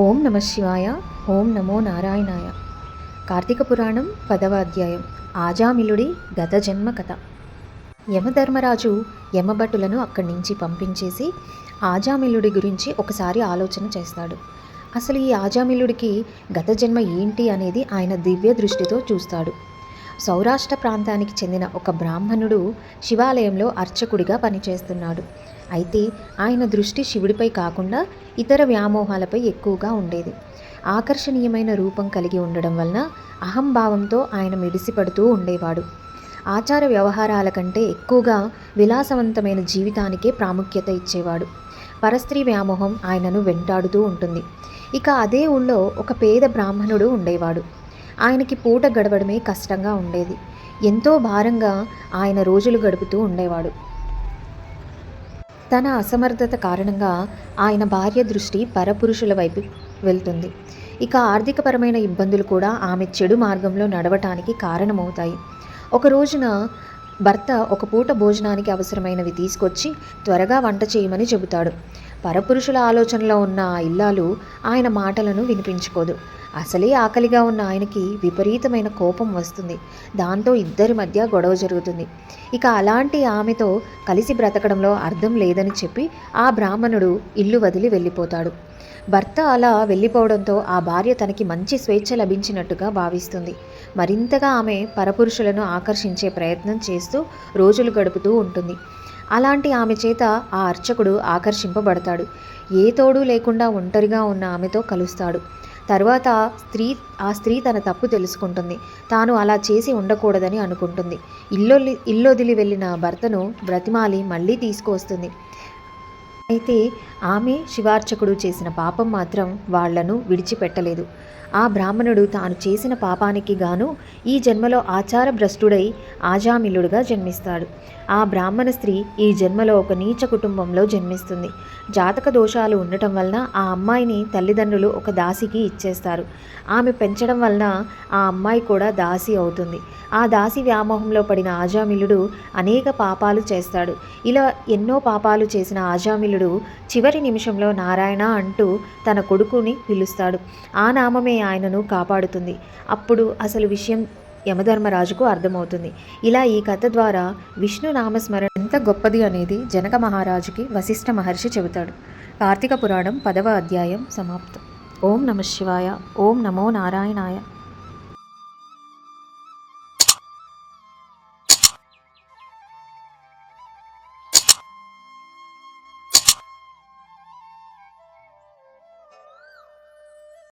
ఓం నమ శివాయ ఓం నమో నారాయణాయ. కార్తీక పురాణం పదవ అధ్యాయం. ఆజామిలుడి గత జన్మ కథ. యమధర్మరాజు యమభటులను అక్కడి నుంచి పంపించేసి ఆజామిలుడి గురించి ఒకసారి ఆలోచన చేస్తాడు. అసలు ఈ ఆజామిలుడికి గత జన్మ ఏంటి అనేది ఆయన దివ్య దృష్టితో చూస్తాడు. సౌరాష్ట్ర ప్రాంతానికి చెందిన ఒక బ్రాహ్మణుడు శివాలయంలో అర్చకుడిగా పనిచేస్తున్నాడు. అయితే ఆయన దృష్టి శివుడిపై కాకుండా ఇతర వ్యామోహాలపై ఎక్కువగా ఉండేది. ఆకర్షణీయమైన రూపం కలిగి ఉండడం వలన అహంభావంతో ఆయన మిడిసిపడుతూ ఉండేవాడు. ఆచార వ్యవహారాల కంటే ఎక్కువగా విలాసవంతమైన జీవితానికే ప్రాముఖ్యత ఇచ్చేవాడు. పరస్త్రీ వ్యామోహం ఆయనను వెంటాడుతూ ఉంటుంది. ఇక అదే ఊళ్ళో ఒక పేద బ్రాహ్మణుడు ఉండేవాడు. ఆయనకి పూట గడవడమే కష్టంగా ఉండేది. ఎంతో భారంగా ఆయన రోజులు గడుపుతూ ఉండేవాడు. తన అసమర్థత కారణంగా ఆయన భార్య దృష్టి పరపురుషుల వైపు వెళ్తుంది. ఇక ఆర్థికపరమైన ఇబ్బందులు కూడా ఆమె చెడు మార్గంలో నడవటానికి కారణమవుతాయి. ఒక రోజున భర్త ఒక పూట భోజనానికి అవసరమైనవి తీసుకొచ్చి త్వరగా వంట చేయమని చెబుతాడు. పరపురుషుల ఆలోచనలో ఉన్న ఆ ఇల్లాలు ఆయన మాటలను వినిపించుకోదు. అసలే ఆకలిగా ఉన్న ఆయనకి విపరీతమైన కోపం వస్తుంది. దాంతో ఇద్దరి మధ్య గొడవ జరుగుతుంది. ఇక అలాంటి ఆమెతో కలిసి బ్రతకడంలో అర్థం లేదని చెప్పి ఆ బ్రాహ్మణుడు ఇల్లు వదిలి వెళ్ళిపోతాడు. భర్త అలా వెళ్ళిపోవడంతో ఆ భార్య తనకి మంచి స్వేచ్ఛ లభించినట్టుగా భావిస్తుంది. మరింతగా ఆమె పరపురుషులను ఆకర్షించే ప్రయత్నం చేస్తూ రోజులు గడుపుతూ ఉంటుంది. అలాంటి ఆమె చేత ఆ అర్చకుడు ఆకర్షింపబడతాడు. ఏ తోడు లేకుండా ఒంటరిగా ఉన్న ఆమెతో కలుస్తాడు. తర్వాత స్త్రీ ఆ స్త్రీ తన తప్పు తెలుసుకుంటుంది. తాను అలా చేసి ఉండకూడదని అనుకుంటుంది. ఇల్లొల్లి ఇల్లొదిలి వెళ్ళిన భర్తను బ్రతిమాలి మళ్ళీ తీసుకువస్తుంది. అయితే ఆమె శివార్చకుడు చేసిన పాపం మాత్రం వాళ్ళను విడిచిపెట్టలేదు. ఆ బ్రాహ్మణుడు తాను చేసిన పాపానికి గాను ఈ జన్మలో ఆచార భ్రష్టుడై ఆజామిలుడుగా జన్మిస్తాడు. ఆ బ్రాహ్మణ స్త్రీ ఈ జన్మలో ఒక నీచ కుటుంబంలో జన్మిస్తుంది. జాతక దోషాలు ఉండటం వలన ఆ అమ్మాయిని తల్లిదండ్రులు ఒక దాసికి ఇచ్చేస్తారు. ఆమె పెంచడం వలన ఆ అమ్మాయి కూడా దాసి అవుతుంది. ఆ దాసి వ్యామోహంలో పడిన ఆజామిలుడు అనేక పాపాలు చేస్తాడు. ఇలా ఎన్నో పాపాలు చేసిన ఆజామిలుడు చివరి నిమిషంలో నారాయణ అంటూ తన కొడుకుని పిలుస్తాడు. ఆ నామమే ఆయనను కాపాడుతుంది. అప్పుడు అసలు విషయం యమధర్మరాజుకు అర్థమవుతుంది. ఇలా ఈ కథ ద్వారా విష్ణు నామస్మరణ ఎంత గొప్పది అనేది జనక మహారాజుకి వశిష్ఠ మహర్షి చెబుతాడు. కార్తీక పురాణం పదవ అధ్యాయం సమాప్తం. ఓం నమ శివాయ. ఓం నమో నారాయణాయ.